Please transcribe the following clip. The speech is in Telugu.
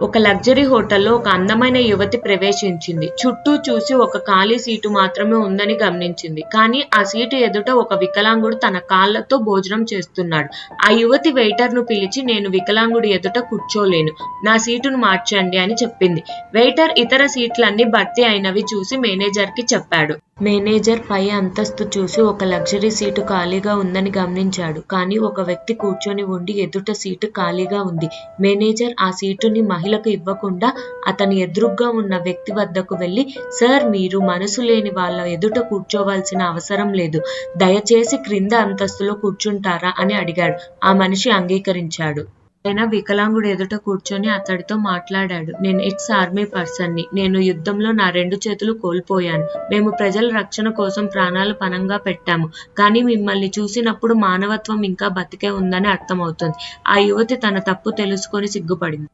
ఒక లగ్జరీ హోటల్లో ఒక అందమైన యువతి ప్రవేశించింది. చుట్టూ చూసి ఒక ఖాళీ సీటు మాత్రమే ఉందని గమనించింది. కానీ ఆ సీటు ఎదుట ఒక వికలాంగుడు తన కాళ్ళతో భోజనం చేస్తున్నాడు. ఆ యువతి వెయిటర్ను పిలిచి నేను వికలాంగుడి ఎదుట కూర్చోలేను. నా సీటును మార్చండి అని చెప్పింది. వెయిటర్ ఇతర సీట్లన్నీ భర్తీ అయినవి చూసి మేనేజర్కి చెప్పాడు. మేనేజర్ పై అంతస్తు చూసి ఒక లగ్జరీ సీటు ఖాళీగా ఉందని గమనించాడు. కానీ ఒక వ్యక్తి కూర్చొని ఉండి ఎదుట సీటు ఖాళీగా ఉంది. మేనేజర్ ఆ సీటుని మహిళకు ఇవ్వకుండా అతని ఎదురుగ్గా ఉన్న వ్యక్తి వద్దకు వెళ్ళి సార్ మీరు మనసు లేని వాళ్ళ ఎదుట కూర్చోవాల్సిన అవసరం లేదు. దయచేసి క్రింద అంతస్తులో కూర్చుంటారా? అని అడిగాడు. ఆ మనిషి అంగీకరించాడు. ఆయన వికలాంగుడు ఎదుట కూర్చొని అతడితో మాట్లాడాడు. నేను ఎక్స్ ఆర్మీ పర్సన్ని నేను యుద్ధంలో నా రెండు చేతులు కోల్పోయాను. మేము ప్రజల రక్షణ కోసం ప్రాణాలు పణంగా పెట్టాము. కానీ మిమ్మల్ని చూసినప్పుడు మానవత్వం ఇంకా బతికే ఉందని అర్థమవుతుంది. ఆ యువతి తన తప్పు తెలుసుకొని సిగ్గుపడింది.